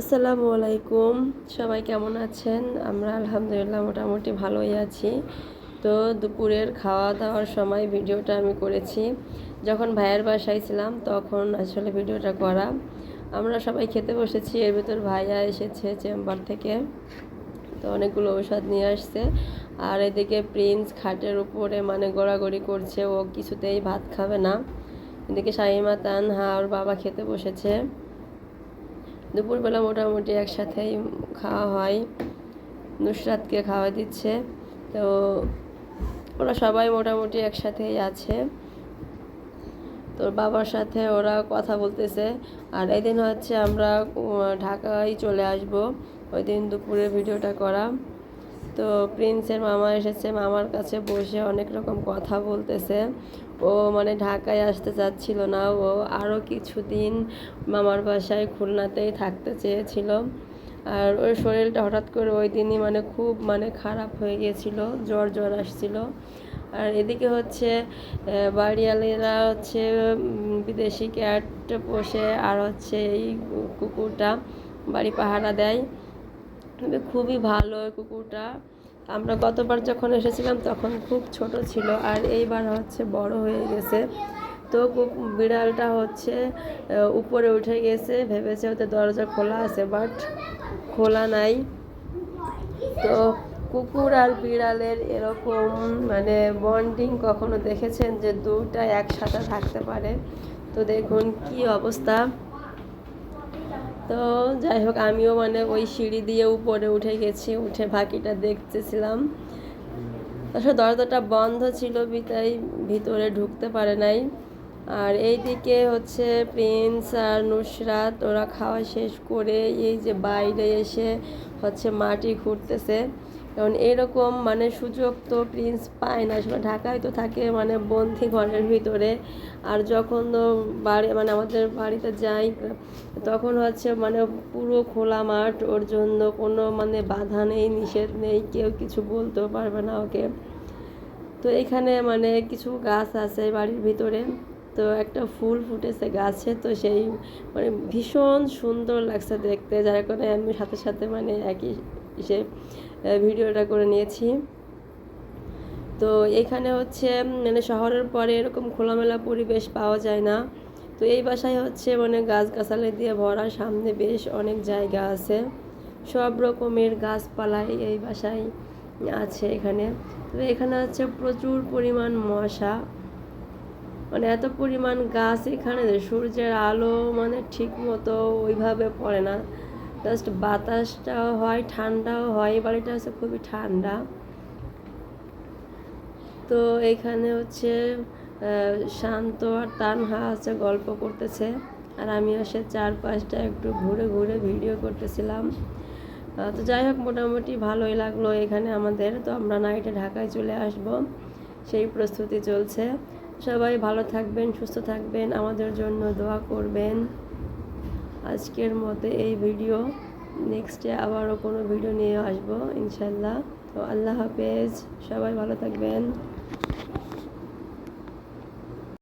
আসসালামু আলাইকুম। সবাই কেমন আছেন? আমরা আলহামদুলিল্লাহ মোটামুটি ভালোই আছি। তো দুপুরের খাওয়া দাওয়ার সময় ভিডিওটা আমি করেছি। যখন ভাইয়ের বাসায় ছিলাম তখন আসলে ভিডিওটা করা। আমরা সবাই খেতে বসেছি, এর ভিতর ভাইয়া এসেছে চেম্বার থেকে। তো অনেকগুলো ঔষধ নিয়ে আসছে। আর এদিকে প্রিন্স খাটের উপরে মানে গড়াগড়ি করছে, ও কিছুতেই ভাত খাবে না। এদিকে শাহিমা, তানহা, ওর বাবা খেতে বসেছে। দুপুরবেলা মোটামুটি একসাথেই খাওয়া হয়। নুসরাতকে খাওয়া দিচ্ছে। তো ওরা সবাই মোটামুটি একসাথেই আছে। তোর বাবার সাথে ওরা কথা বলতেছে। আর এই দিন হচ্ছে আমরা ঢাকায় চলে আসব। ওই দিন দুপুরে ভিডিওটা করা। তো প্রিন্সের মামা এসেছে। মামার কাছে বসে অনেক রকম কথা বলতেছে। ও মানে ঢাকায় আসতে চাচ্ছিল না, ও আরও কিছুদিন মামার বাসায় খুলনাতেই থাকতে চেয়েছিল। আর ওর শরীরটা হঠাৎ করে ওই দিনই মানে খুব মানে খারাপ হয়ে গিয়েছিল জ্বর জ্বর আসছিল। আর এদিকে হচ্ছে বাড়িয়ালিরা হচ্ছে বিদেশি ক্যাট পোষে আর হচ্ছে এই কুকুরটা বাড়ি পাহারা দেয়। খুবই ভালো কুকুরটা। আমরা গতবার যখন এসেছিলাম তখন খুব ছোট ছিল আর এইবার হচ্ছে বড় হয়ে গেছে। তো বিড়ালটা হচ্ছে উপরে উঠে গেছে, ভেবেছে ওতে দরজা খোলা আছে, বাট খোলা নাই। তো কুকুর আর বিড়ালের এরকম মানে বন্ডিং কখনো দেখেছেন যে দুটা একসাথে থাকতে পারে? তো দেখুন কি অবস্থা। তো যাই হোক, আমিও মানে ওই সিঁড়ি দিয়ে উপরে উঠে গেছি, উঠে বাকিটা দেখতেছিলাম। আসলে দরজাটা বন্ধ ছিল বিতাই ভিতরে ঢুকতে পারে নাই। আর এইদিকে হচ্ছে প্রিন্স আর নুসরাত, ওরা খাওয়া শেষ করে এই যে বাইরে এসে হচ্ছে মাটি খুঁড়তেছে। কারণ এরকম মানে সুযোগ তো প্রিন্স পায় না। আসলে ঢাকায় তো থাকে মানে বন্দি ঘরের ভিতরে। আর যখন বাড়ি মানে আমাদের বাড়িতে যাই, তখন হচ্ছে মানে পুরো খোলা মাঠ, ওর জন্য কোনো মানে বাধা নেই, নিষেধ নেই, কেউ কিছু বলতেও পারবে না ওকে। তো এখানে মানে কিছু গাছ আছে বাড়ির ভিতরে। তো একটা ফুল ফুটেছে গাছে, তো সেই মানে ভীষণ সুন্দর লাগছে দেখতে। যার কারণে আমি সাথে সাথে মানে একই সে ভিডিওটা করে নিয়েছি। তো এখানে হচ্ছে মানে শহরের পরে এরকম খোলামেলা পরিবেশ পাওয়া যায় না। তো এই বাসায় হচ্ছে মানে গাছগাছালি দিয়ে ভরা সামনে বেশ অনেক জায়গা আছে। সব রকমের গাছপালাই এই বাসায় আছে এখানে। তো এখানে হচ্ছে প্রচুর পরিমাণ মশা। মানে এত পরিমাণ গাছ এখানে সূর্যের আলো মানে ঠিক মতো ওইভাবে পড়ে না। জাস্ট বাতাসটাও হয়, ঠান্ডাও হয়। এই বাড়িটা হচ্ছে খুবই ঠান্ডা। তো এখানে হচ্ছে শান্ত আর তানহা হচ্ছে গল্প করতেছে। আর আমি হচ্ছে চারপাশটা একটু ঘুরে ঘুরে ভিডিও করতেছিলাম। তো যাই হোক, মোটামুটি ভালোই লাগল এখানে আমাদের। তো আমরা নাইটে ঢাকায় চলে আসব। সেই প্রস্তুতি চলছে। সবাই ভালো থাকবেন, সুস্থ থাকবেন। আমাদের জন্য দোয়া করবেন। আজকের মতে এই ভিডিও। নেক্সটে আবারও কোনো ভিডিও নিয়ে আসব, ইনশাল্লাহ। তো আল্লাহ হাফেজ, সবাই ভালো থাকবেন।